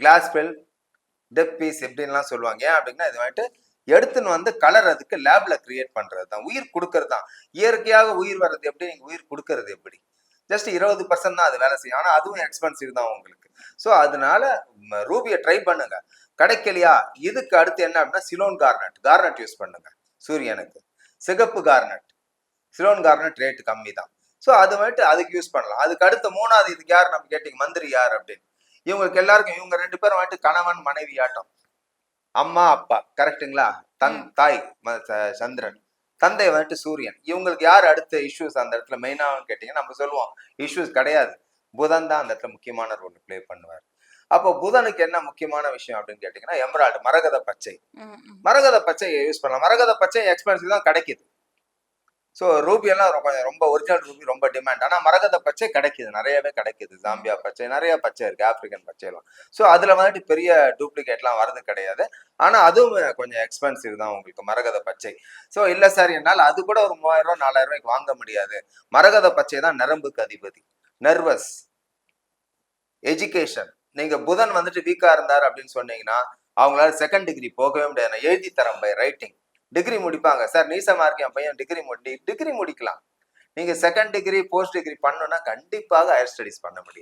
Class bell டெப் பீஸ் எப்படின்லாம் சொல்லுவாங்க. ஏன் அப்படின்னா இது வந்துட்டு எடுத்துன்னு வந்து கலர் அதுக்கு லேப்ல கிரியேட் பண்றது தான். உயிர் கொடுக்கறது தான். இயற்கையாக உயிர் வர்றது எப்படி? நீங்க உயிர் கொடுக்கறது எப்படி? ஜஸ்ட் இருபது பர்சன்ட் தான் அது வேலை செய்யும். ஆனால் அதுவும் எக்ஸ்பென்சிவ் தான் உங்களுக்கு. ஸோ அதனால ரூபியை ட்ரை பண்ணுங்க. கிடைக்கலையா இதுக்கு அடுத்து என்ன அப்படின்னா சிலோன் கார்னட் கார்னட் யூஸ் பண்ணுங்க சூரியனுக்கு. சிகப்பு கார்னட் சிலோன் கார்னட் ரேட் கம்மி தான் ஸோ அது வந்துட்டு அதுக்கு யூஸ் பண்ணலாம். அதுக்கு அடுத்து மூணாவது இதுக்கு யார் நம்ம கேட்டீங்க? மந்திரி யார் அப்படின்னு? இவங்களுக்கு எல்லாருக்கும் இவங்க ரெண்டு பேரும் வந்துட்டு கணவன் மனைவி ஆட்டம். அம்மா அப்பா. கரெக்ட்டுங்களா தன் தாய் சந்திரன். தந்தை வந்துட்டு சூரியன். இவங்களுக்கு யார் அடுத்த இஷ்யூஸ் அந்த இடத்துல மெயினாக கேட்டீங்கன்னா நம்ம சொல்லுவோம். இஷ்யூஸ் கிடையாது. புதன் தான் அந்த இடத்துல முக்கியமான ரோல் ப்ளே பண்ணுவார். அப்போ புதனுக்கு என்ன முக்கியமான விஷயம் அப்படின்னு கேட்டீங்கன்னா எமரால்டு மரகத பச்சை. மரகத பச்சை யூஸ் பண்ணலாம். மரகத பச்சை எக்ஸ்பென்சிவ் தான் கிடைக்குது. ஸோ ரூபியெல்லாம் ரொம்ப ரொம்ப ஒரிஜினல் ரூபி ரொம்ப டிமாண்ட் ஆனால் மரகத பச்சை கிடைக்குது. நிறையவே கிடைக்குது. ஜாம்பியா பச்சை நிறைய பச்சை இருக்குது ஆப்பிரிக்கன் பச்சைலாம் ஸோ அதில் வந்துட்டு பெரிய டூப்ளிகேட்லாம் வரது கிடையாது. ஆனால் அதுவும் கொஞ்சம் எக்ஸ்பென்சிவ் தான் உங்களுக்கு மரகத பச்சை. ஸோ இல்லை சார் என்னால் அது கூட ஒரு மூவாயிரம் ரூபா நாலாயிரம் ரூபாய்க்கு வாங்க முடியாது. மரகத பச்சை தான் நரம்புக்கு அதிபதி. நர்வஸ் எஜுகேஷன் நீங்கள் புதன் வந்துட்டு வீக்காக இருந்தார் அப்படின்னு சொன்னீங்கன்னா அவங்களால செகண்ட் டிகிரி போகவே முடியாது. நான் எழுதி தரேன் பை ரைட்டிங் டிகிரி முடிப்பாங்க. சார் நீசமா இருக்கு என் பையன் டிகிரி முடி டிகிரி முடிக்கலாம். நீங்க செகண்ட் டிகிரி போஸ்ட் டிகிரி பண்ணணும்னா கண்டிப்பாக ஹையர் ஸ்டடிஸ் பண்ண முடியும்.